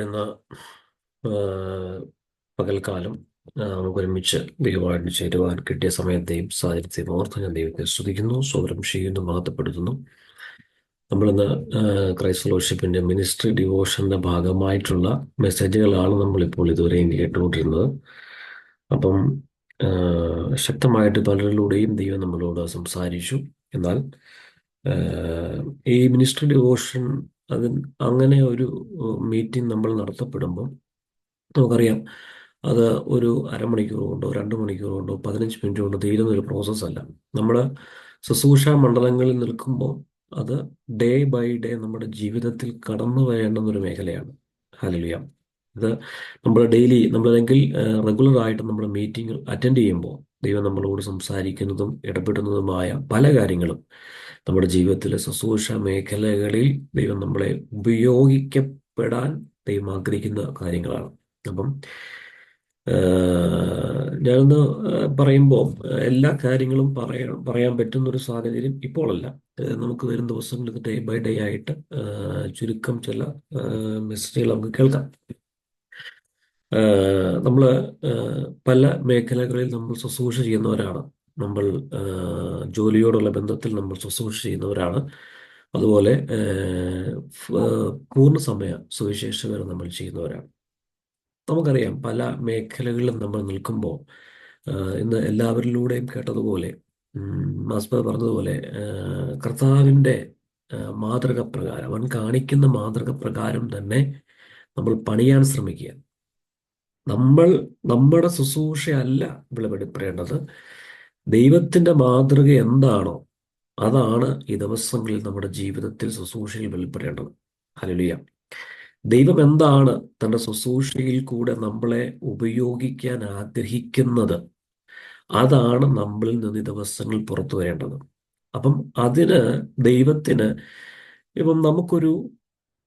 ഇന്ന് പകൽക്കാലം നമുക്ക് ഒരുമിച്ച് ദൈവമായിട്ട് ചേരുവാൻ കിട്ടിയ സമയത്തെയും സാഹചര്യത്തെയും ഓർത്ത് ഞാൻ ദൈവത്തെ സ്തുതിക്കുന്നു സ്വരം ചെയ്യുന്നു മഹത്വപ്പെടുത്തുന്നു. നമ്മളിന്ന് ക്രൈസ്തലോഷിപ്പിന്റെ മിനിസ്ട്രി ഡിവോഷന്റെ ഭാഗമായിട്ടുള്ള മെസ്സേജുകളാണ് നമ്മളിപ്പോൾ ഇതുവരെയും കേട്ടുകൊണ്ടിരുന്നത്. അപ്പം ശക്തമായിട്ട് പലരിലൂടെയും ദൈവം നമ്മളോട് സംസാരിച്ചു. എന്നാൽ ഈ മിനിസ്ട്രി ഡിവോഷൻ അതിൻ അങ്ങനെ ഒരു മീറ്റിംഗ് നമ്മൾ നടത്തപ്പെടുമ്പം നമുക്കറിയാം അത് ഒരു അരമണിക്കൂർ കൊണ്ടോ രണ്ട് മണിക്കൂർ കൊണ്ടോ പതിനഞ്ച് മിനിറ്റ് കൊണ്ടോ തീരുന്ന ഒരു പ്രോസസ്സല്ല. നമ്മൾ ശുശ്രൂഷ മണ്ഡലങ്ങളിൽ നിൽക്കുമ്പോൾ അത് ഡേ ബൈ ഡേ നമ്മുടെ ജീവിതത്തിൽ കടന്നു വരേണ്ടുന്ന ഒരു മേഖലയാണ്. ഹല്ലേലൂയ. ഇത് നമ്മൾ ഡെയിലി നമ്മളല്ലെങ്കിൽ റെഗുലർ ആയിട്ട് നമ്മൾ മീറ്റിംഗ് അറ്റൻഡ് ചെയ്യുമ്പോൾ ദൈവം നമ്മളോട് സംസാരിക്കുന്നതും ഇടപെടുന്നതുമായ പല കാര്യങ്ങളും നമ്മുടെ ജീവിതത്തിലെ ശുശ്രൂഷ മേഖലകളിൽ ദൈവം നമ്മളെ ഉപയോഗിക്കപ്പെടാൻ ദൈവം ആഗ്രഹിക്കുന്ന കാര്യങ്ങളാണ്. അപ്പം ഞാനൊന്ന് പറയുമ്പോൾ എല്ലാ കാര്യങ്ങളും പറയാൻ പറ്റുന്ന ഒരു സാഹചര്യം ഇപ്പോഴല്ല നമുക്ക് വരും ദിവസങ്ങളിൽ ഡേ ബൈ ഡേ ആയിട്ട് ചുരുക്കം ചില മെസ്സേജുകൾ നമുക്ക് കേൾക്കാം. നമ്മൾ പല മേഖലകളിൽ നമ്മൾ ശുശ്രൂഷ ചെയ്യുന്നവരാണ്. നമ്മൾ ജോലിയോടുള്ള ബന്ധത്തിൽ നമ്മൾ ശുശ്രൂഷ ചെയ്യുന്നവരാണ്. അതുപോലെ പൂർണസമയ സുവിശേഷകർ നമ്മൾ ചെയ്യുന്നവരാണ്. നമുക്കറിയാം പല മേഖലകളിലും നമ്മൾ നിൽക്കുമ്പോൾ ഇന്ന് എല്ലാവരിലൂടെയും കേട്ടതുപോലെ മാസ്പർ പറഞ്ഞതുപോലെ കർത്താവിന്റെ മാതൃക പ്രകാരം അവൻ കാണിക്കുന്ന മാതൃക പ്രകാരം തന്നെ നമ്മൾ പണിയാൻ ശ്രമിക്കുക നമ്മൾ നമ്മുടെ ശുശ്രൂഷയല്ല ഇവിടെ ദൈവത്തിന്റെ മാതൃക എന്താണോ അതാണ് ഈ ദിവസങ്ങളിൽ നമ്മുടെ ജീവിതത്തിൽ ശുശ്രൂഷയിൽ വെളിപ്പെടേണ്ടത്. ഹല്ലേലൂയ. ദൈവം എന്താണ് തന്റെ ശുശ്രൂഷയിൽ കൂടെ നമ്മളെ ഉപയോഗിക്കാൻ ആഗ്രഹിക്കുന്നത്? അതാണ് നമ്മളിൽ നിന്ന് ഈ ദിവസങ്ങളിൽ പുറത്തു വരേണ്ടത്. അപ്പം അതിന് ദൈവത്തിന് ഇപ്പം നമുക്കൊരു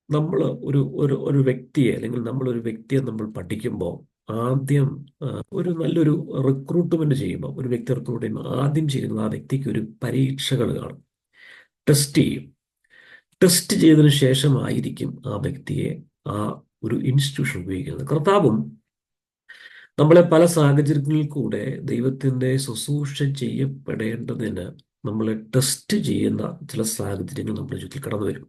നമ്മൾ ഒരു ഒരു ഒരു വ്യക്തിയെ അല്ലെങ്കിൽ നമ്മൾ ഒരു വ്യക്തിയെ നമ്മൾ പഠിക്കുമ്പോൾ ആദ്യം ഒരു നല്ലൊരു റിക്രൂട്ട്മെന്റ് ചെയ്യുമ്പോൾ ഒരു വ്യക്തി റിക്രൂട്ട് ചെയ്യുമ്പോൾ ആദ്യം ചെയ്യുന്നത് ആ വ്യക്തിക്ക് ഒരു പരീക്ഷകൾ കാണും. ടെസ്റ്റ് ചെയ്യും. ടെസ്റ്റ് ചെയ്തതിനു ശേഷമായിരിക്കും ആ വ്യക്തിയെ ആ ഒരു ഇൻസ്റ്റിറ്റ്യൂഷൻ ഉപയോഗിക്കുന്നത്. കർത്താവും നമ്മളെ പല സാഹചര്യങ്ങളിൽ കൂടെ ദൈവത്തിന്റെ ശുശ്രൂഷ ചെയ്യപ്പെടേണ്ടതിന് നമ്മളെ ടെസ്റ്റ് ചെയ്യുന്ന ചില സാഹചര്യങ്ങൾ നമ്മുടെ ചുറ്റിൽ കടന്നു വരും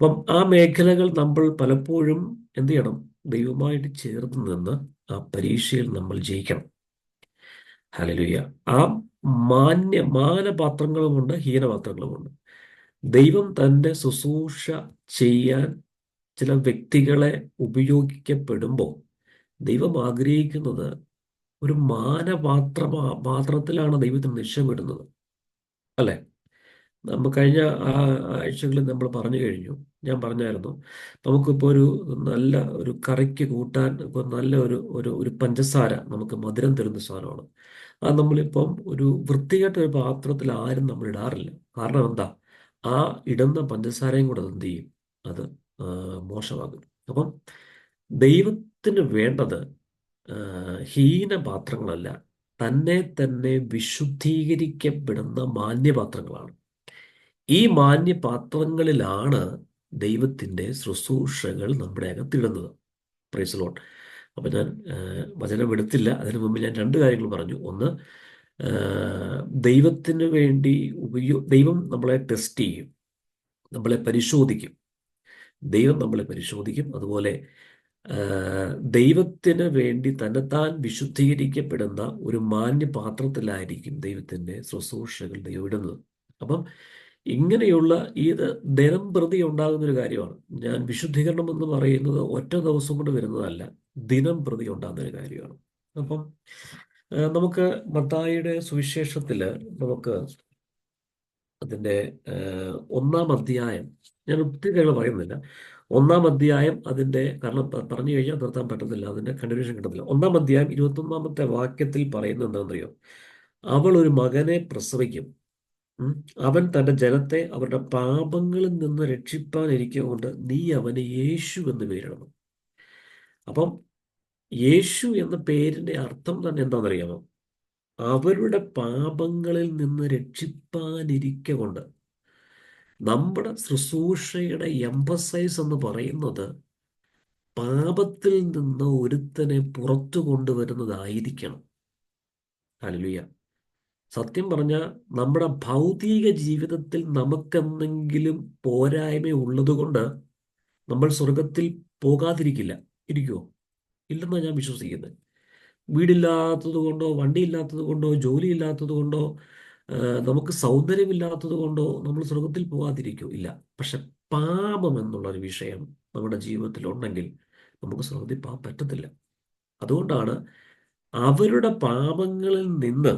അപ്പം ആ മേഖലകൾ നമ്മൾ പലപ്പോഴും എന്ത് ചെയ്യണം? ദൈവമായിട്ട് ചേർന്ന് നിന്ന് ആ പരീക്ഷയിൽ നമ്മൾ ജയിക്കണം. ഹലലുയ്യ ആ മാന്യ മാനപാത്രങ്ങളുമുണ്ട് ഹീനപാത്രങ്ങളുമുണ്ട് ദൈവം തന്റെ ശുശ്രൂഷ ചെയ്യാൻ ചില വ്യക്തികളെ ഉപയോഗിക്കപ്പെടുമ്പോൾ ദൈവം ആഗ്രഹിക്കുന്നത് ഒരു മാനപാത്ര പാത്രത്തിലാണ് ദൈവത്തിന് നിശ്ചയമിടുന്നത്. അല്ലെ? നമ്മൾ കഴിഞ്ഞ ആ ആഴ്ചകളിൽ നമ്മൾ പറഞ്ഞു കഴിഞ്ഞു. ഞാൻ പറഞ്ഞായിരുന്നു നമുക്കിപ്പോൾ ഒരു നല്ല ഒരു കറിക്ക് കൂട്ടാൻ ഇപ്പോൾ നല്ല ഒരു ഒരു ഒരു പഞ്ചസാര നമുക്ക് മധുരം തരുന്ന സാധനമാണ്. അത് നമ്മളിപ്പം ഒരു വൃത്തികെട്ട ഒരു പാത്രത്തിൽ ആരും നമ്മൾ ഇടാറില്ല. കാരണം എന്താ? ആ ഇടുന്ന പഞ്ചസാരയും കൂടെ അത് എന്ത് ചെയ്യും? അത് മോശമാകും. അപ്പം ദൈവത്തിന് വേണ്ടത് ഹീന ഹീനപാത്രങ്ങളല്ല തന്നെ തന്നെ വിശുദ്ധീകരിക്കപ്പെടുന്ന മാന്യപാത്രങ്ങളാണ്. ഈ മാന്യപാത്രങ്ങളിലാണ് ദൈവത്തിന്റെ ശുശ്രൂഷകൾ നമ്മുടെ അകത്തിടുന്നത്. പ്രൈസ് ലോട്ട് അപ്പം ഞാൻ വചനം എടുത്തില്ല. അതിനു മുമ്പ് ഞാൻ രണ്ട് കാര്യങ്ങൾ പറഞ്ഞു. ഒന്ന് ദൈവത്തിന് വേണ്ടി ഉപയോ ദൈവം നമ്മളെ ടെസ്റ്റ് ചെയ്യും. നമ്മളെ പരിശോധിക്കും. ദൈവം നമ്മളെ പരിശോധിക്കും. അതുപോലെ ദൈവത്തിന് വേണ്ടി തന്നെത്താൻ വിശുദ്ധീകരിക്കപ്പെടുന്ന ഒരു മാന്യപാത്രത്തിലായിരിക്കും ദൈവത്തിന്റെ ശുശ്രൂഷകൾ ദൈവം ഇടുന്നത്. അപ്പം ഇങ്ങനെയുള്ള ഇത് ദിനം പ്രതി ഉണ്ടാകുന്ന ഒരു കാര്യമാണ്. ഞാൻ വിശുദ്ധീകരണം എന്ന് പറയുന്നത് ഒറ്റ ദിവസം കൊണ്ട് വരുന്നതല്ല ദിനം പ്രതി ഉണ്ടാകുന്ന ഒരു കാര്യമാണ്. അപ്പം നമുക്ക് മത്തായിയുടെ സുവിശേഷത്തിൽ നമുക്ക് അതിന്റെ ഒന്നാം അധ്യായം ഞാൻ ഒത്തിരി കാര്യങ്ങൾ പറയുന്നില്ല. ഒന്നാം അധ്യായം അതിന്റെ കാരണം പറഞ്ഞു കഴിഞ്ഞാൽ നിർത്താൻ പറ്റത്തില്ല അതിന്റെ കണ്ടിന്യൂഷൻ കിട്ടത്തില്ല. ഒന്നാം അധ്യായം ഇരുപത്തൊന്നാമത്തെ വാക്യത്തിൽ പറയുന്നത് എന്താണെന്നറിയോ? അവൾ ഒരു മകനെ പ്രസവിക്കും. അവൻ തന്റെ ജനത്തെ അവരുടെ പാപങ്ങളിൽ നിന്ന് രക്ഷിപ്പാനിരിക്കൊണ്ട് നീ അവന് യേശു എന്ന് പേരിടണം അപ്പം യേശു എന്ന പേരിന്റെ അർത്ഥം തന്നെ എന്താണെന്നറിയാമോ? അവരുടെ പാപങ്ങളിൽ നിന്ന് രക്ഷിപ്പാനിരിക്കൊണ്ട് നമ്മുടെ ശുശ്രൂഷയുടെ എംബസൈസ് എന്ന് പറയുന്നത് പാപത്തിൽ നിന്ന് ഒരുത്തനെ പുറത്തു കൊണ്ടുവരുന്നതായിരിക്കണം. ഹല്ലേലൂയ. സത്യം പറഞ്ഞാൽ നമ്മുടെ ഭൗതിക ജീവിതത്തിൽ നമുക്കെന്തെങ്കിലും പോരായ്മ ഉള്ളതുകൊണ്ട് നമ്മൾ സ്വർഗത്തിൽ പോകാതിരിക്കില്ല. ഇരിക്കുമോ ഇല്ലെന്നാണ് ഞാൻ വിശ്വസിക്കുന്നത്. വീടില്ലാത്തത് കൊണ്ടോ വണ്ടിയില്ലാത്തത് കൊണ്ടോ ജോലി ഇല്ലാത്തത് കൊണ്ടോ നമുക്ക് സൗന്ദര്യമില്ലാത്തത് കൊണ്ടോ നമ്മൾ സ്വർഗത്തിൽ പോകാതിരിക്കോ? ഇല്ല. പക്ഷെ പാപം എന്നുള്ളൊരു വിഷയം നമ്മുടെ ജീവിതത്തിൽ ഉണ്ടെങ്കിൽ നമുക്ക് സ്വർഗത്തിൽ പോകാൻ പറ്റത്തില്ല. അതുകൊണ്ടാണ് അവരുടെ പാപങ്ങളിൽ നിന്ന്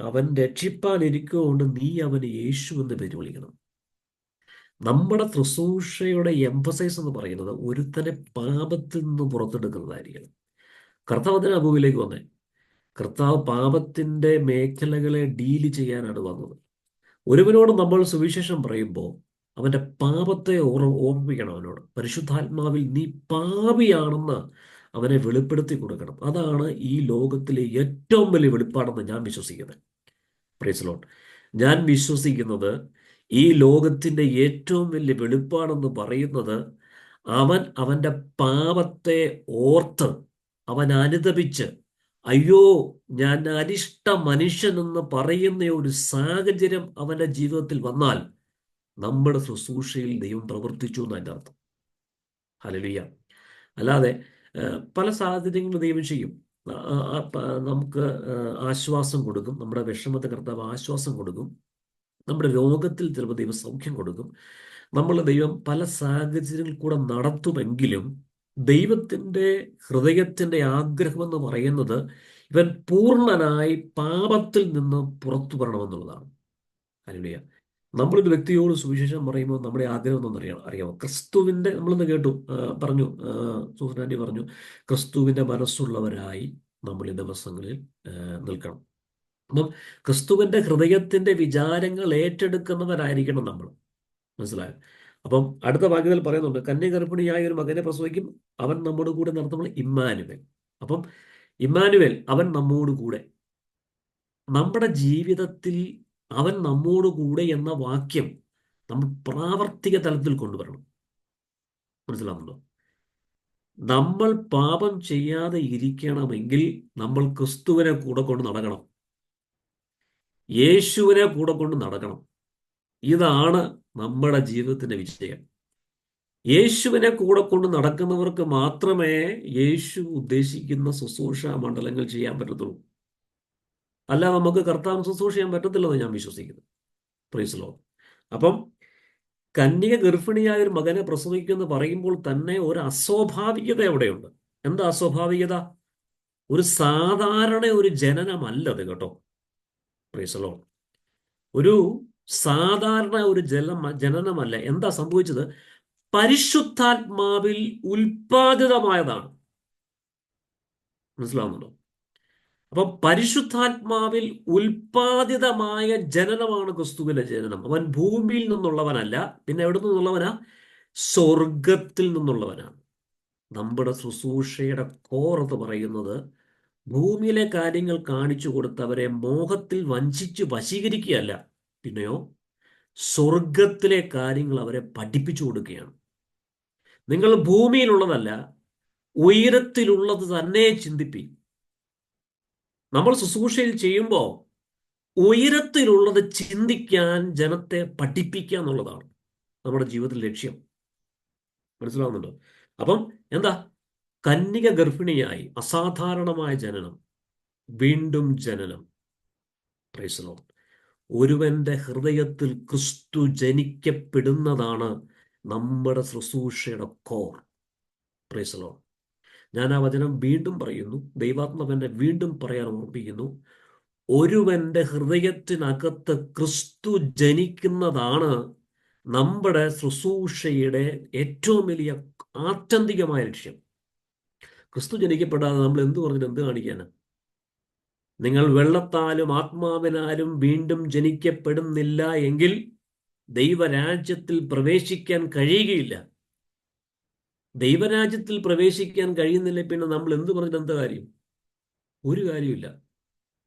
അവൻ രക്ഷിപ്പാനിരിക്കുകൊണ്ട് നീ അവന് യേശു എന്ന് പേര് വിളിക്കണം. നമ്മുടെ ത്രിസൂഷയുടെ എംഫസൈസ് എന്ന് പറയുന്നത് ഒരുത്തനെ പാപത്തിൽ നിന്ന് പുറത്തെടുക്കുന്നതായിരിക്കണം. കർത്താവ് അതിന് അബുവിലേക്ക് വന്നേ. കർത്താവ് പാപത്തിന്റെ മേഖലകളെ ഡീൽ ചെയ്യാനാണ് വന്നത്. ഒരുവനോട് നമ്മൾ സുവിശേഷം പറയുമ്പോൾ അവന്റെ പാപത്തെ ഓർ ഓർമ്മിക്കണം അവനോട്. പരിശുദ്ധാത്മാവിൽ നീ പാപിയാണെന്ന് അവനെ വെളിപ്പെടുത്തി കൊടുക്കണം. അതാണ് ഈ ലോകത്തിലെ ഏറ്റവും വലിയ വെളിപ്പാടെന്ന് ഞാൻ വിശ്വസിക്കുന്നത്. പ്രൈസ് ഞാൻ വിശ്വസിക്കുന്നത് ഈ ലോകത്തിന്റെ ഏറ്റവും വലിയ വെളിപ്പാടെന്ന് പറയുന്നത് അവൻ അവന്റെ പാപത്തെ ഓർത്ത് അവൻ അനുതപിച്ച് അയ്യോ ഞാൻ അനിഷ്ട മനുഷ്യനെന്ന് പറയുന്ന ഒരു സാഹചര്യം അവന്റെ ജീവിതത്തിൽ വന്നാൽ നമ്മുടെ ശുശ്രൂഷയിൽ ദൈവം പ്രവർത്തിച്ചു എന്നതിന്റെ അർത്ഥം. ഹല്ലേലൂയ അല്ലാതെ പല സാഹചര്യങ്ങളും ദൈവം ചെയ്യും. നമുക്ക് ആശ്വാസം കൊടുക്കും. നമ്മുടെ വിഷമത്തെ കർത്താവ് ആശ്വാസം കൊടുക്കും. നമ്മുടെ രോഗത്തിൽ ചിലപ്പോൾ ദൈവം സൗഖ്യം കൊടുക്കും. നമ്മൾ ദൈവം പല സാഹചര്യങ്ങളിൽ കൂടെ നടത്തുമെങ്കിലും ദൈവത്തിന്റെ ഹൃദയത്തിന്റെ ആഗ്രഹം എന്ന് പറയുന്നത് ഇവൻ പൂർണനായി പാപത്തിൽ നിന്ന് പുറത്തു വരണമെന്നുള്ളതാണ്. ഹല്ലേലൂയ. നമ്മളൊരു വ്യക്തിയോട് സുവിശേഷം പറയുമ്പോൾ നമ്മുടെ ആഗ്രഹം ഒന്നും അറിയാം അറിയാമോ? ക്രിസ്തുവിന്റെ നമ്മളിന്ന് കേട്ടു പറഞ്ഞു സൂസനാൻഡി പറഞ്ഞു ക്രിസ്തുവിന്റെ മനസ്സുള്ളവരായി നമ്മൾ ഈ ദിവസങ്ങളിൽ നിൽക്കണം. അപ്പം ക്രിസ്തുവിന്റെ ഹൃദയത്തിന്റെ വിചാരങ്ങൾ ഏറ്റെടുക്കുന്നവരായിരിക്കണം നമ്മൾ. മനസ്സിലായോ? അപ്പം അടുത്ത വാക്യത്തിൽ പറയുന്നുണ്ട് കന്യഗർഭിണിയായ ഒരു മകനെ പ്രസവിക്കും അവൻ നമ്മുടെ കൂടെ നടത്തുമ്പോൾ ഇമ്മാനുവൽ. അപ്പം ഇമ്മാനുവൽ അവൻ നമ്മോട് കൂടെ. നമ്മുടെ ജീവിതത്തിൽ അവൻ നമ്മോട് കൂടെ എന്ന വാക്യം നമ്മൾ പ്രാവർത്തിക തലത്തിൽ കൊണ്ടുവരണം. മനസ്സിലാവുന്നുണ്ടോ? നമ്മൾ പാപം ചെയ്യാതെ ഇരിക്കണമെങ്കിൽ നമ്മൾ ക്രിസ്തുവിനെ കൂടെ കൊണ്ട് നടക്കണം. യേശുവിനെ കൂടെ കൊണ്ട് നടക്കണം. ഇതാണ് നമ്മുടെ ജീവിതത്തിന്റെ വിജയം. യേശുവിനെ കൂടെ കൊണ്ട് നടക്കുന്നവർക്ക് മാത്രമേ യേശു ഉദ്ദേശിക്കുന്ന ശുശ്രൂഷ മണ്ഡലങ്ങൾ ചെയ്യാൻ പറ്റത്തുള്ളൂ. അല്ല നമുക്ക് കർത്താവ് ശുശ്രൂഷ ചെയ്യാൻ പറ്റത്തില്ലെന്ന് ഞാൻ വിശ്വസിക്കുന്നു. പ്രീസ്ലോ അപ്പം കന്യക ഗർഭിണിയായ ഒരു മകനെ പ്രസവിക്കുമെന്ന് പറയുമ്പോൾ തന്നെ ഒരു അസ്വാഭാവികത അവിടെയുണ്ട്. എന്താ അസ്വാഭാവികത? ഒരു സാധാരണ ഒരു ജനനമല്ല അത് കേട്ടോ പ്രീസ്ലോ ഒരു സാധാരണ ഒരു ജല ജനനമല്ല. എന്താ സംഭവിച്ചത്? പരിശുദ്ധാത്മാവിൽ ഉൽപാദിതമായതാണ്. മനസ്സിലാവുന്നുണ്ടോ? അപ്പൊ പരിശുദ്ധാത്മാവിൽ ഉൽപാദിതമായ ജനനമാണ് ക്രിസ്തുവിന്റെ ജനനം. അവൻ ഭൂമിയിൽ നിന്നുള്ളവനല്ല പിന്നെ എവിടെ നിന്നുള്ളവനാ? സ്വർഗത്തിൽ നിന്നുള്ളവനാണ് നമ്മുടെ ശുശ്രൂഷയുടെ എന്ന് പറയുന്നത് ഭൂമിയിലെ കാര്യങ്ങൾ കാണിച്ചു കൊടുത്തവരെ മോഹത്തിൽ വഞ്ചിച്ച് വശീകരിക്കുകയല്ല. പിന്നെയോ സ്വർഗത്തിലെ കാര്യങ്ങൾ അവരെ പഠിപ്പിച്ചു കൊടുക്കുകയാണ്. നിങ്ങൾ ഭൂമിയിലുള്ളതല്ല ഉയരത്തിലുള്ളത് തന്നെ ചിന്തിപ്പി. നമ്മൾ ശുശ്രൂഷയിൽ ചെയ്യുമ്പോൾ ഉയരത്തിലുള്ളത് ചിന്തിക്കാൻ ജനത്തെ പഠിപ്പിക്കുക എന്നുള്ളതാണ് നമ്മുടെ ജീവിതത്തിൽ ലക്ഷ്യം. മനസ്സിലാവുന്നുണ്ടോ? അപ്പം എന്താ? കന്യക ഗർഭിണിയായി അസാധാരണമായ ജനനം വീണ്ടും ജനനം. പ്രൈസലോ ഒരുവന്റെ ഹൃദയത്തിൽ ക്രിസ്തു ജനിക്കപ്പെടുന്നതാണ് നമ്മുടെ ശുശ്രൂഷയുടെ കോർ. പ്രൈസലോ ഞാൻ ആ വചനം വീണ്ടും പറയുന്നു. ദൈവാത്മവനെ വീണ്ടും പറയാൻ ഓർമ്മിപ്പിക്കുന്നു. ഒരുവന്റെ ഹൃദയത്തിനകത്ത് ക്രിസ്തു ജനിക്കുന്നതാണ് നമ്മുടെ ശുശ്രൂഷയുടെ ഏറ്റവും വലിയ ആത്യന്തികമായ ലക്ഷ്യം. ക്രിസ്തു ജനിക്കപ്പെടാതെ നമ്മൾ എന്ത് പറഞ്ഞിട്ട് എന്ത് കാണിക്കാനാണ് നിങ്ങൾ വെള്ളത്താലും ആത്മാവിനാലും വീണ്ടും ജനിക്കപ്പെടുന്നില്ല എങ്കിൽ ദൈവരാജ്യത്തിൽ പ്രവേശിക്കാൻ കഴിയുകയില്ല. ദൈവരാജ്യത്തിൽ പ്രവേശിക്കാൻ കഴിയുന്നില്ല? പിന്നെ നമ്മൾ എന്ത് പറഞ്ഞിട്ട് എന്താ കാര്യം? ഒരു കാര്യമില്ല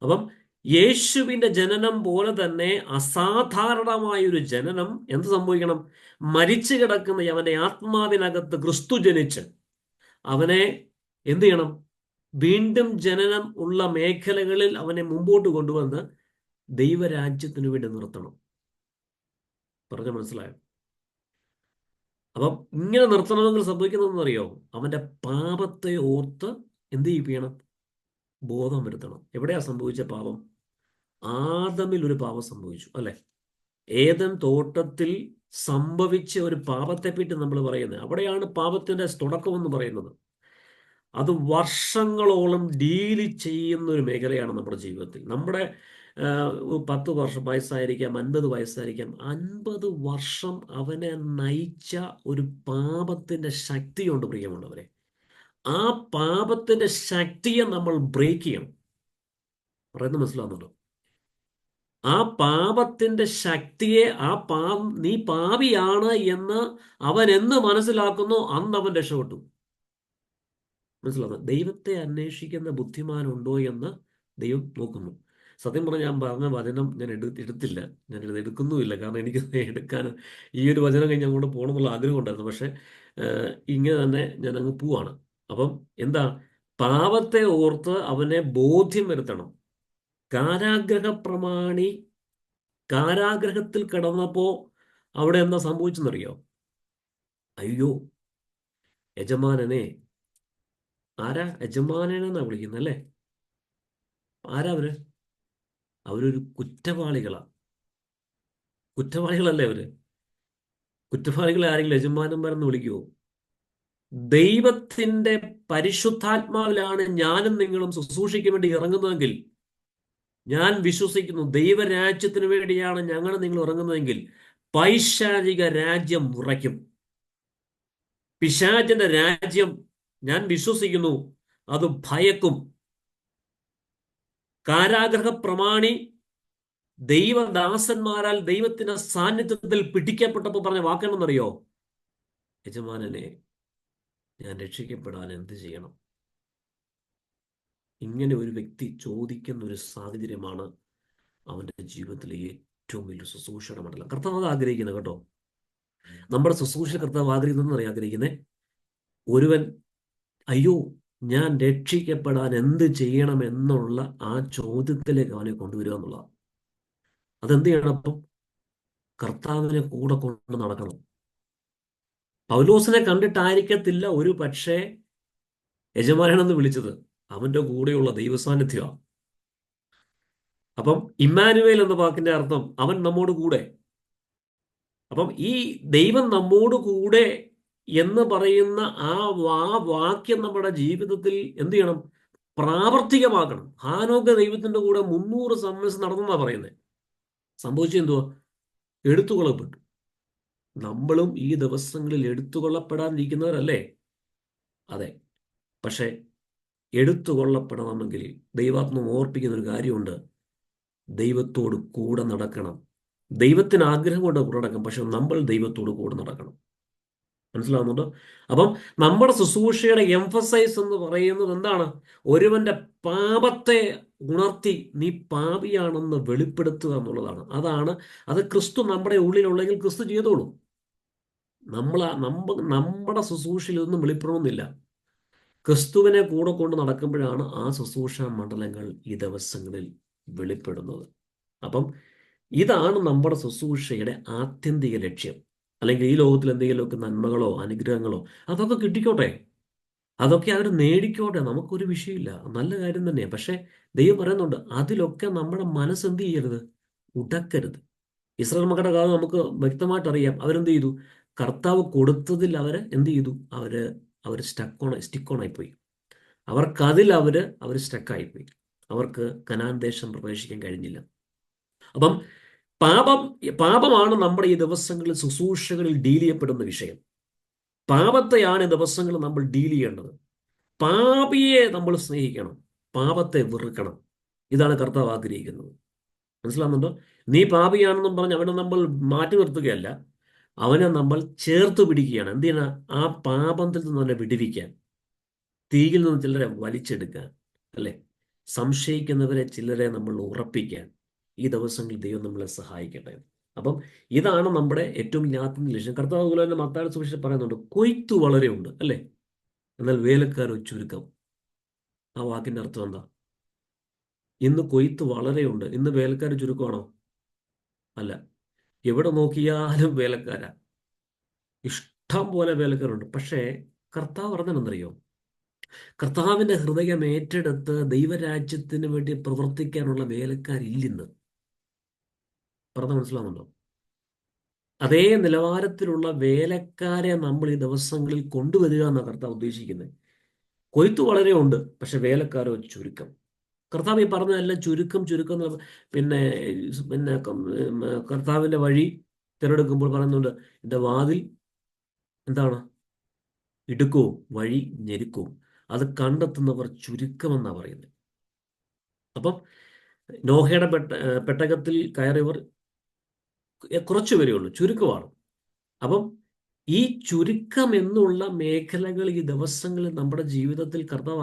അപ്പം യേശുവിന്റെ ജനനം പോലെ തന്നെ അസാധാരണമായ ഒരു ജനനം എന്ത് സംഭവിക്കണം? മരിച്ചു കിടക്കുന്ന അവന്റെ ആത്മാവിനകത്ത് ക്രിസ്തു ജനിച്ച് അവനെ എന്ത് ചെയ്യണം? വീണ്ടും ജനനം ഉള്ള മേഖലകളിൽ അവനെ മുമ്പോട്ട് കൊണ്ടുവന്ന് ദൈവരാജ്യത്തിനു വേണ്ടി നിർത്തണം. പറഞ്ഞ മനസ്സിലായോ? അപ്പം ഇങ്ങനെ നിർത്തണമെങ്കിൽ സംഭവിക്കുന്നതെന്ന് അറിയോ അവന്റെ പാപത്തെ ഓർത്ത് എന്ത് ചെയ്യണം ബോധം വരുത്തണം. എവിടെയാ സംഭവിച്ച പാപം? ആദമിൽ ഒരു പാപം സംഭവിച്ചു അല്ലെ? ഏതൻ തോട്ടത്തിൽ സംഭവിച്ച ഒരു പാപത്തെ പറ്റി നമ്മൾ പറയുന്നത്. അവിടെയാണ് പാപത്തിന്റെ തുടക്കം എന്ന് പറയുന്നത്. അത് വർഷങ്ങളോളം ഡീൽ ചെയ്യുന്ന ഒരു മേഖലയാണ് നമ്മുടെ ജീവിതത്തിൽ. നമ്മുടെ പത്ത് വർഷം വയസ്സായിരിക്കാം അൻപത് വയസ്സായിരിക്കാം. അൻപത് വർഷം അവനെ നയിച്ച ഒരു പാപത്തിന്റെ ശക്തിയുണ്ട് പ്രിയമുള്ളവരെ. ആ പാപത്തിന്റെ ശക്തിയെ നമ്മൾ ബ്രേക്ക് ചെയ്യണം. പറയുന്നത് മനസ്സിലാവുന്നുണ്ടോ? ആ പാപത്തിന്റെ ശക്തിയെ ആ പാ നീ പാപിയാണ് എന്ന് അവൻ എന്ന് മനസ്സിലാക്കുന്നു അന്ന് അവൻ രക്ഷപ്പെട്ടു. മനസ്സിലാവുന്നു ദൈവത്തെ അന്വേഷിക്കുന്ന ബുദ്ധിമാനുണ്ടോ എന്ന് ദൈവം നോക്കുന്നു. സത്യം പറഞ്ഞാൽ ഞാൻ പറഞ്ഞ വചനം ഞാൻ എടു എടുത്തില്ല. ഞാൻ ഇത് എടുക്കുന്നുമില്ല. കാരണം എനിക്ക് എടുക്കാൻ ഈ ഒരു വചനം കഴിഞ്ഞ് അങ്ങോട്ട് പോകണം എന്നുള്ള ആഗ്രഹം ഉണ്ടായിരുന്നു. പക്ഷെ ഇങ്ങനെ തന്നെ ഞാൻ അങ്ങ് പോവാണ്. അപ്പം എന്താ? പാപത്തെ ഓർത്ത് അവനെ ബോധ്യം വരുത്തണം. കാരാഗ്രഹ പ്രമാണി കാരാഗ്രഹത്തിൽ കിടന്നപ്പോ അവിടെ എന്താ സംഭവിച്ചെന്നറിയോ? അയ്യോ യജമാനനെ. ആരാ? യജമാനനെന്നാ വിളിക്കുന്നത് അല്ലേ? ആരാ അവർ? അവരൊരു കുറ്റവാളികളാണ് കുറ്റവാളികളല്ലേ അവർ? കുറ്റവാളികളെ ആരെങ്കിലും യജമാനന്മാരെന്ന് വിളിക്കുമോ ദൈവത്തിന്റെ പരിശുദ്ധാത്മാവിലാണ് ഞാനും നിങ്ങളും ശുശ്രൂഷയ്ക്ക് വേണ്ടി ഇറങ്ങുന്നതെങ്കിൽ ഞാൻ വിശ്വസിക്കുന്നു ദൈവരാജ്യത്തിന് വേണ്ടിയാണ് ഞങ്ങൾ നിങ്ങൾ ഇറങ്ങുന്നതെങ്കിൽ പൈശാചിക രാജ്യം ഉറയ്ക്കും. പിശാചിന്റെ രാജ്യം ഞാൻ വിശ്വസിക്കുന്നു അത് ഭയക്കും. കാരാഗ്രഹ പ്രമാണി ദൈവദാസന്മാരാൽ ദൈവത്തിന്റെ സാന്നിധ്യത്തിൽ പിടിക്കപ്പെട്ടപ്പോൾ പറഞ്ഞ വാക്കണമെന്നറിയോ യജമാനനെ ഞാൻ രക്ഷിക്കപ്പെടാൻ എന്ത് ചെയ്യണം? ഇങ്ങനെ ഒരു വ്യക്തി ചോദിക്കുന്ന ഒരു സാഹചര്യമാണ് അവന്റെ ജീവിതത്തിലെ ഏറ്റവും വലിയ ശുശ്രൂഷയുടെ മണ്ഡലം. കർത്താവ് ആഗ്രഹിക്കുന്നത് കേട്ടോ. നമ്മുടെ ശുശ്രൂഷ കർത്താവ് ആഗ്രഹിക്കുന്നതെന്ന് ആഗ്രഹിക്കുന്നത് ഒരുവൻ അയ്യോ ഞാൻ രക്ഷിക്കപ്പെടാൻ എന്ത് ചെയ്യണം എന്നുള്ള ആ ചോദ്യത്തിലേക്ക് അവനെ കൊണ്ടുവരിക എന്നുള്ളതാണ്. അതെന്ത് ചെയ്യണം അപ്പം? കർത്താവിനെ കൂടെ കൊണ്ട് നടക്കണം. പൗലോസിനെ കണ്ടിട്ടായിരിക്കത്തില്ല ഒരു പക്ഷേ യജമാനെന്ന് വിളിച്ചത്. അവന്റെ കൂടെയുള്ള ദൈവസാന്നിധ്യമാണ് അപ്പം ഇമ്മാനുവേൽ എന്ന വാക്കിന്റെ അർത്ഥം അവൻ നമ്മോട് കൂടെ. അപ്പം ഈ ദൈവം നമ്മോട് കൂടെ എന്ന് പറയുന്ന ആ വാ വാക്യം നമ്മുടെ ജീവിതത്തിൽ എന്ത് ചെയ്യണം? പ്രാവർത്തികമാക്കണം. ഹാനോക്ക് ദൈവത്തിന്റെ കൂടെ മുന്നൂറ് സംവത്സരം നടന്നെന്നാ പറയുന്നത് സംഭവിച്ചെന്തുവാ എടുത്തുകൊള്ളപ്പെട്ടു. നമ്മളും ഈ ദിവസങ്ങളിൽ എടുത്തുകൊള്ളപ്പെടാനിരിക്കുന്നവരല്ലേ അതെ. പക്ഷെ എടുത്തുകൊള്ളപ്പെടണമെങ്കിൽ ദൈവാത്മം ഓർപ്പിക്കുന്ന ഒരു കാര്യമുണ്ട്. ദൈവത്തോട് കൂടെ നടക്കണം. ദൈവത്തിന് ആഗ്രഹം കൊണ്ട് കൂടെ നടക്കണം. പക്ഷെ നമ്മൾ ദൈവത്തോട് കൂടെ നടക്കണം. മനസ്സിലാവുന്നുണ്ടോ? അപ്പം നമ്മുടെ ശുശ്രൂഷയുടെ എംഫസൈസ് എന്ന് പറയുന്നത് എന്താണ്? ഒരുവന്റെ പാപത്തെ ഉണർത്തി നീ പാപിയാണെന്ന് വെളിപ്പെടുത്തുക എന്നുള്ളതാണ്. അതാണ് അത് ക്രിസ്തു നമ്മുടെ ഉള്ളിലുള്ളെങ്കിൽ ക്രിസ്തു ചെയ്തോളൂ. നമ്മൾ നമ്മ നമ്മുടെ ശുശ്രൂഷയിൽ ഒന്നും വെളിപ്പെടണമെന്നില്ല. ക്രിസ്തുവിനെ കൂടെ കൊണ്ട് നടക്കുമ്പോഴാണ് ആ ശുശ്രൂഷ മണ്ഡലങ്ങൾ ഈ ദിവസങ്ങളിൽ വെളിപ്പെടുന്നത്. അപ്പം ഇതാണ് നമ്മുടെ ശുശ്രൂഷയുടെ ആത്യന്തിക ലക്ഷ്യം. അല്ലെങ്കിൽ ഈ ലോകത്തിൽ എന്തെങ്കിലുമൊക്കെ നന്മകളോ അനുഗ്രഹങ്ങളോ അതൊക്കെ കിട്ടിക്കോട്ടെ. അതൊക്കെ അവർ നേടിക്കോട്ടെ. നമുക്കൊരു വിഷയമില്ല. നല്ല കാര്യം തന്നെയാണ് പക്ഷെ ദൈവം പറയുന്നുണ്ട് അതിലൊക്കെ നമ്മുടെ മനസ്സ് എന്ത് ചെയ്യരുത്? ഉടക്കരുത്. ഇസ്രായേൽ മക്കളുടെ കാലം നമുക്ക് വ്യക്തമായിട്ട് അറിയാം. അവരെന്ത് ചെയ്തു? കർത്താവ് കൊടുത്തതിൽ അവർ എന്ത് ചെയ്തു? അവർ അവർ സ്റ്റക്കോണ സ്റ്റിക്കോണായി പോയി അവർക്കതിൽ അവർ അവർ സ്റ്റക്കായിപ്പോയി അവർക്ക് കനാൻ ദേശം പ്രവേശിക്കാൻ കഴിഞ്ഞില്ല. അപ്പം പാപം പാപമാണ് നമ്മുടെ ഈ ദിവസങ്ങളിൽ ശുശ്രൂഷകളിൽ ഡീൽ ചെയ്യപ്പെടുന്ന വിഷയം. പാപത്തെയാണ് ഈ ദിവസങ്ങളിൽ നമ്മൾ ഡീൽ ചെയ്യേണ്ടത്. പാപിയെ നമ്മൾ സ്നേഹിക്കണം. പാപത്തെ വെറുക്കണം. ഇതാണ് കർത്താവ് ആഗ്രഹിക്കുന്നത്. മനസ്സിലാവുന്നുണ്ടോ? നീ പാപിയാണെന്നും പറഞ്ഞ് അവനെ നമ്മൾ മാറ്റി നിർത്തുകയല്ല. അവനെ നമ്മൾ ചേർത്ത് പിടിക്കുകയാണ്. എന്തിനാ ആ പാപത്തിൽ നിന്ന് അവനെ വിടുവിക്കാൻ. തീയിൽ നിന്ന് ചിലരെ വലിച്ചെടുക്കാൻ. അല്ലെ? സംശയിക്കുന്നവരെ ചിലരെ നമ്മൾ ഉറപ്പിക്കാൻ. ഈ ദിവസങ്ങളിൽ ദൈവം നമ്മളെ സഹായിക്കട്ടെ. അപ്പം ഇതാണ് നമ്മുടെ ഏറ്റവും ഞാത്തിന് ലക്ഷ്യം. കർത്താവ് അതുപോലെ തന്നെ പറയുന്നുണ്ട് കൊയ്ത്തു വളരെ ഉണ്ട് അല്ലേ? എന്നാൽ വേലക്കാരോ ചുരുക്കം. ആ വാക്കിന്റെ അർത്ഥം എന്താ? ഇന്ന് കൊയ്ത്ത് വളരെയുണ്ട്. ഇന്ന് വേലക്കാർ ചുരുക്കമാണോ? അല്ല. എവിടെ നോക്കിയാലും വേലക്കാരാ. ഇഷ്ടം പോലെ വേലക്കാരുണ്ട്. പക്ഷേ കർത്താവ് പറഞ്ഞതെന്നറിയോ കർത്താവിന്റെ ഹൃദയം ഏറ്റെടുത്ത് ദൈവരാജ്യത്തിന് വേണ്ടി പ്രവർത്തിക്കാനുള്ള വേലക്കാരില്ലെന്ന്. പറഞ്ഞ മനസ്സിലാവുന്നുണ്ടോ? അതേ നിലവാരത്തിലുള്ള വേലക്കാരെ നമ്മൾ ഈ ദിവസങ്ങളിൽ കൊണ്ടുവരിക എന്നാണ് കർത്താവ് ഉദ്ദേശിക്കുന്നത് കൊയ്ത്ത് വളരെ ഉണ്ട് പക്ഷെ വേലക്കാരോ ചുരുക്കം. കർത്താവ് ഈ പറഞ്ഞതെല്ലാം ചുരുക്കം ചുരുക്കം എന്ന് പിന്നെ പിന്നെ കർത്താവിന്റെ വഴി തിരഞ്ഞെടുക്കുമ്പോൾ പറയുന്നുണ്ട് എന്റെ വാതിൽ എന്താണ്? ഇടുക്കവും വഴി ഞെരുക്കവും അത് കണ്ടെത്തുന്നവർ ചുരുക്കമെന്നാണ് പറയുന്നത് അപ്പം നോഹയുടെ പെട്ട പെട്ടകത്തിൽ കയറിയവർ കുറച്ചു പേരേ ചുരുക്കമാണ് അപ്പം ഈ ചുരുക്കം എന്നുള്ള മേഖലകൾ ഈ ദിവസങ്ങളിൽ നമ്മുടെ ജീവിതത്തിൽ കർത്താവ്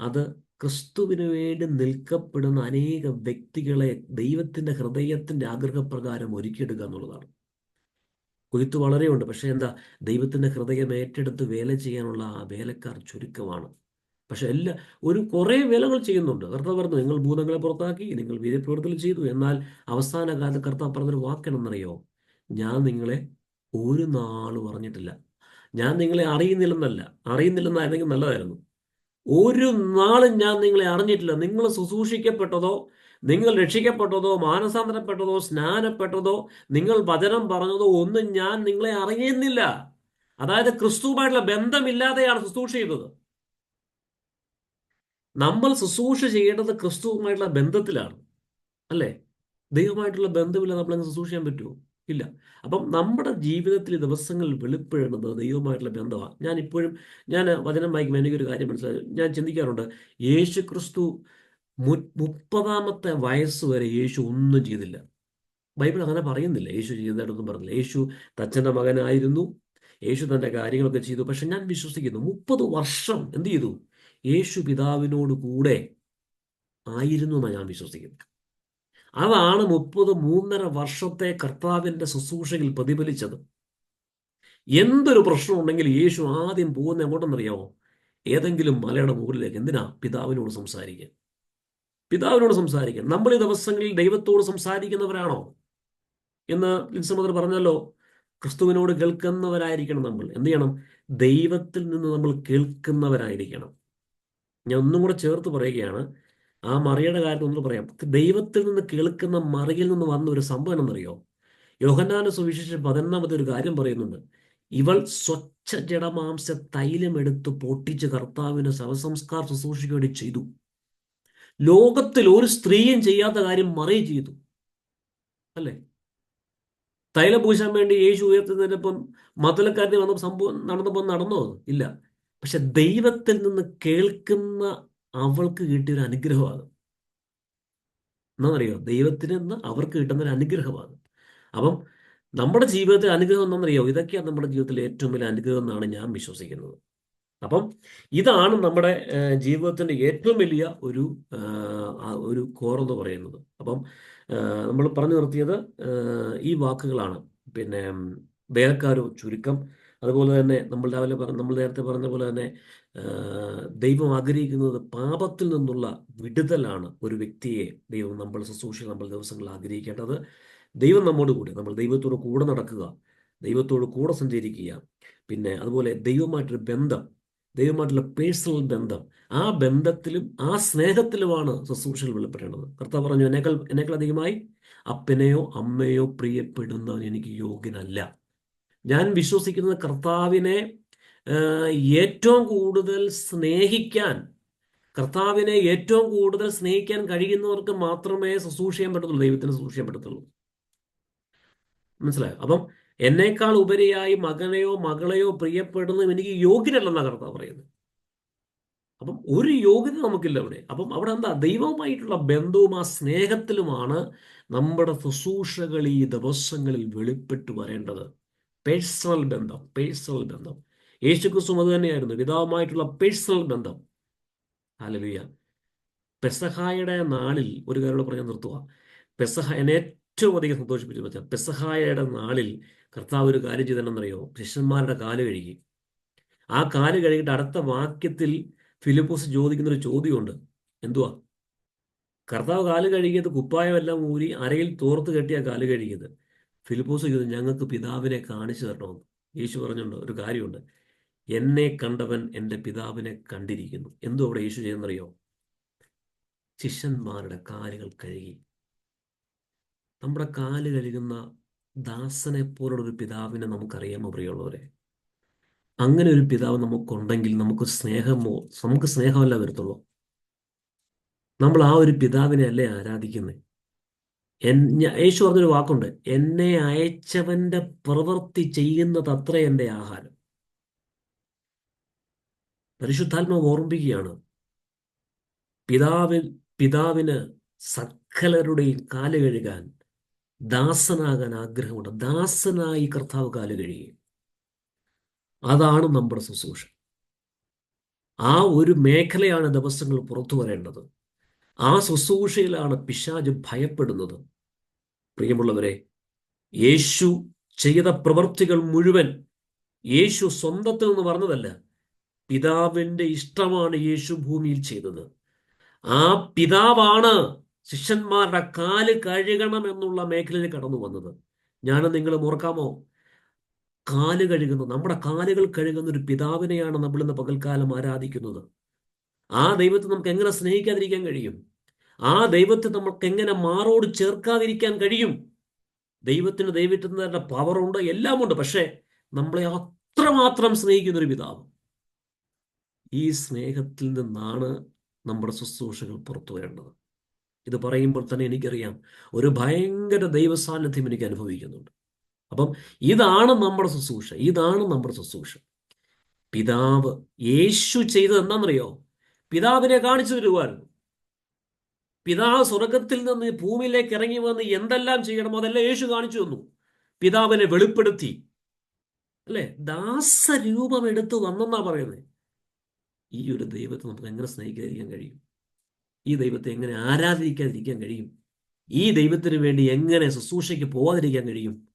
അത് ക്രിസ്തുവിന് വേണ്ടി നിൽക്കപ്പെടുന്ന അനേക വ്യക്തികളെ ദൈവത്തിന്റെ ഹൃദയത്തിന്റെ ആഗ്രഹപ്രകാരം ഒരുക്കിയെടുക്കുക എന്നുള്ളതാണ്. കൊയ്ത്ത് വളരെയുണ്ട്. പക്ഷെ എന്താ? ദൈവത്തിന്റെ ഹൃദയം ഏറ്റെടുത്ത് വേല ചെയ്യാനുള്ള ആ വേലക്കാർ ചുരുക്കമാണ്. പക്ഷെ എല്ലാ ഒരു കുറേ വേലകൾ ചെയ്യുന്നുണ്ട്. കർത്താവ് പറഞ്ഞു നിങ്ങൾ ഭൂതങ്ങളെ പുറത്താക്കി നിങ്ങൾ വീര്യപ്രവർത്തനം ചെയ്തു. എന്നാൽ അവസാന കാലത്ത് കർത്താവ് പറഞ്ഞൊരു വാക്കണമെന്നറിയോ ഞാൻ നിങ്ങളെ ഒരു നാളും അറിഞ്ഞിട്ടില്ല. ഞാൻ നിങ്ങളെ അറിയുന്നില്ലെന്നല്ല. അറിയുന്നില്ലെന്നായിരുന്നെങ്കിൽ നല്ലതായിരുന്നു. ഒരു നാളും ഞാൻ നിങ്ങളെ അറിഞ്ഞിട്ടില്ല. നിങ്ങൾ ശുശ്രൂഷിക്കപ്പെട്ടതോ നിങ്ങൾ രക്ഷിക്കപ്പെട്ടതോ മാനസാന്തരപ്പെട്ടതോ സ്നാനപ്പെട്ടതോ നിങ്ങൾ വചനം പറഞ്ഞതോ ഒന്നും ഞാൻ നിങ്ങളെ അറിയുന്നില്ല. അതായത് ക്രിസ്തുവുമായിട്ടുള്ള ബന്ധമില്ലാതെയാണ് ശുശ്രൂഷ ചെയ്തത്. നമ്മൾ ശുശ്രൂഷ ചെയ്യേണ്ടത് ക്രിസ്തുവുമായിട്ടുള്ള ബന്ധത്തിലാണ്. അല്ലേ? ദൈവമായിട്ടുള്ള ബന്ധമില്ല നമ്മൾ ശുശ്രൂഷ ചെയ്യാൻ പറ്റുമോ ഇല്ല. അപ്പം നമ്മുടെ ജീവിതത്തിൽ ദിവസങ്ങളിൽ വെളിപ്പെടുന്നത് ദൈവമായിട്ടുള്ള ബന്ധമാണ് ഞാൻ ഇപ്പോഴും ഞാൻ വചനം വായിക്കുമ്പോൾ എനിക്കൊരു കാര്യം മനസ്സിലായി. ഞാൻ ചിന്തിക്കാറുണ്ട് യേശു ക്രിസ്തു മു മുപ്പതാമത്തെ വയസ്സ് വരെ യേശു ഒന്നും ചെയ്തില്ല. ബൈബിൾ അങ്ങനെ പറയുന്നില്ല. യേശു ചെയ്തതായിട്ടൊന്നും പറഞ്ഞില്ല. യേശു തച്ചന്റെ മകനായിരുന്നു. യേശു തന്റെ കാര്യങ്ങളൊക്കെ ചെയ്തു. പക്ഷെ ഞാൻ വിശ്വസിക്കുന്നു മുപ്പത് വർഷം എന്ത് ചെയ്തു? യേശു പിതാവിനോട് കൂടെ ആയിരുന്നു എന്നാണ് ഞാൻ വിശ്വസിക്കുന്നത്. അതാണ് മുപ്പത് മൂന്നര വർഷത്തെ കർത്താവിന്റെ ശുശ്രൂഷയിൽ പ്രതിഫലിച്ചത്. എന്തൊരു പ്രശ്നമുണ്ടെങ്കിൽ യേശു ആദ്യം പോകുന്ന എങ്ങോട്ടെന്നറിയാമോ ഏതെങ്കിലും മലയുടെ മുകളിലേക്ക്. എന്തിനാ? പിതാവിനോട് സംസാരിക്കാൻ. പിതാവിനോട് സംസാരിക്കാൻ. നമ്മൾ ഈ ദിവസങ്ങളിൽ ദൈവത്തോട് സംസാരിക്കുന്നവരാണോ? എന്ന് ലിൻസമദർ പറഞ്ഞല്ലോ ക്രിസ്തുവിനോട് കേൾക്കുന്നവരായിരിക്കണം നമ്മൾ. എന്ത് ചെയ്യണം? ദൈവത്തിൽ നിന്ന് നമ്മൾ കേൾക്കുന്നവരായിരിക്കണം. ഞാൻ ഒന്നും കൂടെ ചേർത്ത് പറയുകയാണ്. ആ മറിയുടെ കാര്യത്തിൽ ഒന്ന് പറയാം. ദൈവത്തിൽ നിന്ന് കേൾക്കുന്ന മറിയിൽ നിന്ന് വന്ന ഒരു സംഭവം എന്നറിയോ യോഹന്നാന സുവിശേഷം പതിനൊന്നാമത്തെ ഒരു കാര്യം പറയുന്നുണ്ട്. ഇവൾ സ്വച്ഛ ജഡമാംസ തൈലം എടുത്ത് പൊട്ടിച്ച് കർത്താവിന് ശവസംസ്കാർ ശുശ്രൂഷയ്ക്ക് വേണ്ടി ചെയ്തു. ലോകത്തിൽ ഒരു സ്ത്രീയും ചെയ്യാത്ത കാര്യം മറിയ ചെയ്തു. അല്ലേ? തൈലം പൂശാൻ വേണ്ടി യേശു ഉയർത്തുന്നതിനൊപ്പം മതലക്കാരനെ വന്ന സംഭവം നടന്നപ്പോൾ നടന്നോ ഇല്ല. പക്ഷെ ദൈവത്തിൽ നിന്ന് കേൾക്കുന്ന അവൾക്ക് കിട്ടിയ കിട്ടിയൊരു അനുഗ്രഹമാണ് എന്നറിയോ ദൈവത്തിൽ നിന്ന് അവർക്ക് കിട്ടുന്ന ഒരു അനുഗ്രഹമാണ് അപ്പം നമ്മുടെ ജീവിതത്തിൽ അനുഗ്രഹം എന്നറിയോ ഇതൊക്കെയാണ് നമ്മുടെ ജീവിതത്തിലെ ഏറ്റവും വലിയ അനുഗ്രഹം എന്നാണ് ഞാൻ വിശ്വസിക്കുന്നത്. അപ്പം ഇതാണ് നമ്മുടെ ജീവിതത്തിന്റെ ഏറ്റവും വലിയ ഒരു ഒരു കോർ എന്ന് പറയുന്നത്. അപ്പം നമ്മൾ പറഞ്ഞു നിർത്തിയത് ഈ വാക്കുകളാണ്. പിന്നെ വേലക്കാരോ ചുരുക്കം അതുപോലെ തന്നെ നമ്മൾ രാവിലെ പറഞ്ഞ നമ്മൾ നേരത്തെ പറഞ്ഞ പോലെ തന്നെ ദൈവം ആഗ്രഹിക്കുന്നത് പാപത്തിൽ നിന്നുള്ള വിടുതലാണ് ഒരു വ്യക്തിയെ ദൈവം നമ്മൾ ശുശ്രൂഷ നമ്മൾ ദിവസങ്ങളിൽ ആഗ്രഹിക്കേണ്ടത്. ദൈവം നമ്മോട് കൂടെ നമ്മൾ ദൈവത്തോട് കൂടെ നടക്കുക ദൈവത്തോട് കൂടെ സഞ്ചരിക്കുക. പിന്നെ അതുപോലെ ദൈവമായിട്ടൊരു ബന്ധം ദൈവമായിട്ടുള്ള പേഴ്സണൽ ബന്ധം. ആ ബന്ധത്തിലും ആ സ്നേഹത്തിലുമാണ് ശുശ്രൂഷകൾ വെളിപ്പെടേണ്ടത്. കർത്താവ് പറഞ്ഞു എന്നെക്കാൾ എന്നേക്കാൾ അധികമായി അപ്പനെയോ അമ്മയോ പ്രിയപ്പെടുന്നവൻ എനിക്ക് യോഗ്യനല്ല. ഞാൻ വിശ്വസിക്കുന്ന കർത്താവിനെ ഏറ്റവും കൂടുതൽ സ്നേഹിക്കാൻ കർത്താവിനെ ഏറ്റവും കൂടുതൽ സ്നേഹിക്കാൻ കഴിയുന്നവർക്ക് മാത്രമേ ശുശ്രൂഷ ചെയ്യാൻ പറ്റത്തുള്ളൂ ദൈവത്തിന് ശുശ്രൂഷ ചെയ്യാൻ പറ്റത്തുള്ളൂ. മനസ്സിലായോ? അപ്പം എന്നേക്കാൾ ഉപരിയായി മകനെയോ മകളെയോ പ്രിയപ്പെടുന്നതും എനിക്ക് യോഗ്യനല്ലെന്നാണ് കർത്താവ് പറയുന്നത്. അപ്പം ഒരു യോഗ്യത നമുക്കില്ല അവിടെ. അപ്പം അവിടെ എന്താ? ദൈവവുമായിട്ടുള്ള ബന്ധവും ആ സ്നേഹത്തിലുമാണ് നമ്മുടെ ശുശ്രൂഷകൾ ഈ ദിവസങ്ങളിൽ വെളിപ്പെട്ടു വരേണ്ടത്. പേഴ്സണൽ ബന്ധം പേഴ്സണൽ ബന്ധം. യേശുക്രിസ്തു അത് തന്നെയായിരുന്നു പിതാവുമായിട്ടുള്ള പേഴ്സണൽ ബന്ധം. അലലുയ പെസഹായുടെ നാളിൽ ഒരു കാര്യം പറഞ്ഞാൽ നിർത്തുക പെസഹ എന്നെ ഏറ്റവും അധികം സന്തോഷിപ്പിച്ചു വെച്ചാൽ പെസഹായയുടെ നാളിൽ കർത്താവ് ഒരു കാര്യം ചെയ്തെന്നറിയോ ശിഷ്യന്മാരുടെ കാൽ കഴുകി. ആ കാൽ കഴുകിയിട്ട് അടുത്ത വാക്യത്തിൽ ഫിലിപ്പോസ് ചോദിക്കുന്ന ഒരു ചോദ്യമുണ്ട്. എന്തുവാ? കർത്താവ് കാൽ കഴുകിയത് കുപ്പായമെല്ലാം ഊരി അരയിൽ തോർത്ത് കെട്ടിയ കാൽ കഴുകിയത്. ഫിലിപ്പോസ് ചോദിച്ചു ഞങ്ങൾക്ക് പിതാവിനെ കാണിച്ചു തരണമെന്ന് യേശു പറഞ്ഞുണ്ട് ഒരു കാര്യമുണ്ട്. എന്നെ കണ്ടവൻ എന്റെ പിതാവിനെ കണ്ടിരിക്കുന്നു. എന്തോ അവിടെ യേശു ചെയ്യുന്നറിയോ? ശിഷ്യന്മാരുടെ കാലുകൾ കഴുകി. നമ്മുടെ കാൽ കഴുകുന്ന ദാസനെ പോലുള്ളൊരു പിതാവിനെ നമുക്കറിയാമോ പ്രിയമുള്ളവരെ? അങ്ങനെ ഒരു പിതാവ് നമുക്കുണ്ടെങ്കിൽ നമുക്ക് സ്നേഹമോ നമുക്ക് സ്നേഹമല്ല വരത്തുള്ളൂ? നമ്മൾ ആ ഒരു പിതാവിനെ അല്ലേ ആരാധിക്കുന്നത് യേശു പറഞ്ഞൊരു വാക്കുണ്ട്. എന്നെ അയച്ചവന്റെ പ്രവൃത്തി ചെയ്യുന്നത് അത്ര എന്റെ ആഹാരം. പരിശുദ്ധാത്മാവ് ഓർമ്മിപ്പിക്കുകയാണ്. പിതാവിൽ പിതാവിന് സകലരുടെയും കാൽ കഴുകാൻ ദാസനാകാൻ ആഗ്രഹമുണ്ട്. ദാസനായി കർത്താവ് കാൽ കഴുകി. അതാണ് നമ്മുടെ ശുശ്രൂഷ. ആ ഒരു മേഖലയാണ് ദിവസങ്ങൾ പുറത്തു വരേണ്ടത്. ആ ശുശ്രൂഷയിലാണ് പിശാജ് ഭയപ്പെടുന്നത്. പ്രിയമുള്ളവരെ യേശു ചെയ്ത പ്രവൃത്തികൾ മുഴുവൻ യേശു സ്വന്തത്തിൽ നിന്ന് പറഞ്ഞതല്ല പിതാവിന്റെ ഇഷ്ടമാണ് യേശു ഭൂമിയിൽ ചെയ്തത്. ആ പിതാവാണ് ശിഷ്യന്മാരുടെ കാൽ കഴുകണം എന്നുള്ള മേഖലയിൽ കടന്നു വന്നത്. ഞാൻ നിങ്ങൾ ഓർക്കാമോ? കാൽ കഴുകുന്നു നമ്മുടെ കാലുകൾ കഴുകുന്ന ഒരു പിതാവിനെയാണ് നമ്മൾ ഇന്ന് പകൽക്കാലം ആരാധിക്കുന്നത്. ആ ദൈവത്തെ നമുക്ക് എങ്ങനെ സ്നേഹിക്കാതിരിക്കാൻ കഴിയും? ആ ദൈവത്തെ നമുക്ക് എങ്ങനെ മാറോട് ചേർക്കാതിരിക്കാൻ കഴിയും? ദൈവത്തിന് ദൈവത്തിന് ദൈവത്തിന്റെ പവറുണ്ട് എല്ലാമുണ്ട് പക്ഷേ നമ്മളെ അത്രമാത്രം സ്നേഹിക്കുന്ന ഒരു പിതാവ് ഈ സ്നേഹത്തിൽ നിന്നാണ് നമ്മുടെ ശുശ്രൂഷകൾ പുറത്തു വരേണ്ടത്. ഇത് പറയുമ്പോൾ തന്നെ എനിക്കറിയാം ഒരു ഭയങ്കര ദൈവസാന്നിധ്യം എനിക്ക് അനുഭവിക്കുന്നുണ്ട്. അപ്പം ഇതാണ് നമ്മുടെ ശുശ്രൂഷ ഇതാണ് നമ്മുടെ ശുശ്രൂഷ. പിതാവ് യേശു ചെയ്തത് എന്താണെന്നറിയോ? പിതാവിനെ കാണിച്ചു തരുമായിരുന്നു പിതാവ് സ്വർഗത്തിൽ നിന്ന് ഭൂമിയിലേക്ക് ഇറങ്ങി വന്ന് എന്തെല്ലാം ചെയ്യണമോ അതെല്ലാം യേശു കാണിച്ചു തന്നു. പിതാവിനെ വെളിപ്പെടുത്തി. അല്ലെ? ദാസരൂപം എടുത്തു വന്നെന്നാ പറയുന്നത് ഈ ഒരു ദൈവത്തെ നമുക്ക് എങ്ങനെ സ്നേഹിക്കാതിരിക്കാൻ കഴിയും? ഈ ദൈവത്തെ എങ്ങനെ ആരാധിക്കാതിരിക്കാൻ കഴിയും? ഈ ദൈവത്തിന് വേണ്ടി എങ്ങനെ ശുശ്രൂഷയ്ക്ക് പോവാതിരിക്കാൻ കഴിയും?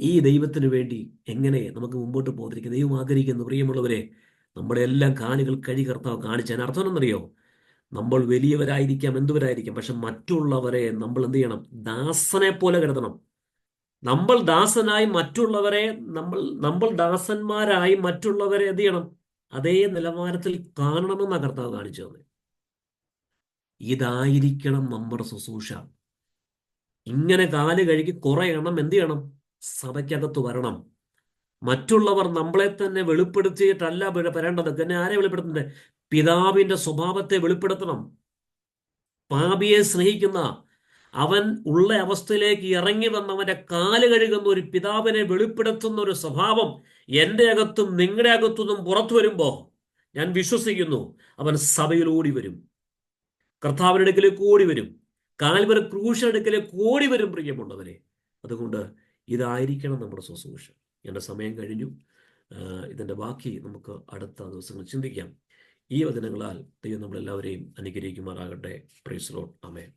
ഈ ദൈവത്തിന് വേണ്ടി എങ്ങനെ നമുക്ക് മുമ്പോട്ട് പോകാതിരിക്കാം ദൈവം ആഗ്രഹിക്കുന്നു? പ്രിയമുള്ളവരെ നമ്മുടെ എല്ലാം കാലുകൾ കഴി കർത്താവ് കാണിച്ചാൽ അർത്ഥം എന്നറിയോ നമ്മൾ വലിയവരായിരിക്കാം എന്തുവരായിരിക്കാം? പക്ഷെ മറ്റുള്ളവരെ നമ്മൾ എന്ത് ചെയ്യണം? ദാസനെ പോലെ കരുതണം. നമ്മൾ ദാസനായി മറ്റുള്ളവരെ നമ്മൾ നമ്മൾ ദാസന്മാരായി മറ്റുള്ളവരെ എന്ത് ചെയ്യണം? അതേ നിലവാരത്തിൽ കാണണമെന്ന കർത്താവ് കാണിച്ചു തന്നെ ഇതായിരിക്കണം നമ്മുടെ ശുശ്രൂഷ. ഇങ്ങനെ കാൽ കഴുകി കുറെ എണ്ണം എന്ത് ചെയ്യണം? സഭയ്ക്കകത്ത് വരണം. മറ്റുള്ളവർ നമ്മളെ തന്നെ വെളിപ്പെടുത്തിയിട്ടല്ല വരേണ്ടത്. തന്നെ ആരെ വെളിപ്പെടുത്തുന്നത് പിതാവിന്റെ സ്വഭാവത്തെ വെളിപ്പെടുത്തണം. പാപിയെ സ്നേഹിക്കുന്ന അവൻ ഉള്ള അവസ്ഥയിലേക്ക് ഇറങ്ങി വന്നവന്റെ കാൽ കഴുകുന്ന ഒരു പിതാവിനെ വെളിപ്പെടുത്തുന്ന ഒരു സ്വഭാവം എന്റെ അകത്തും നിങ്ങളുടെ അകത്തുനിന്നും പുറത്തു വരുമ്പോൾ ഞാൻ വിശ്വസിക്കുന്നു. അവൻ സഭയിലൂടി വരും. കർത്താവിന് അടുക്കലേക്ക് ഓടി വരും. കാൽവര ക്രൂശിനടുക്കലേക്ക് ഓടി വരും പ്രിയമുള്ളവരെ. അതുകൊണ്ട് ഇതായിരിക്കണം നമ്മുടെ ശുശ്രൂഷ. എന്റെ സമയം കഴിഞ്ഞു. ഇതിന്റെ ബാക്കി നമുക്ക് അടുത്ത ദിവസങ്ങൾ ചിന്തിക്കാം. ഈ വചനങ്ങളാൽ ദൈവം നമ്മളെല്ലാവരെയും അനുഗ്രഹിക്കുമാറാകട്ടെ. പ്രൈസ് ലോഡ് അമേൻ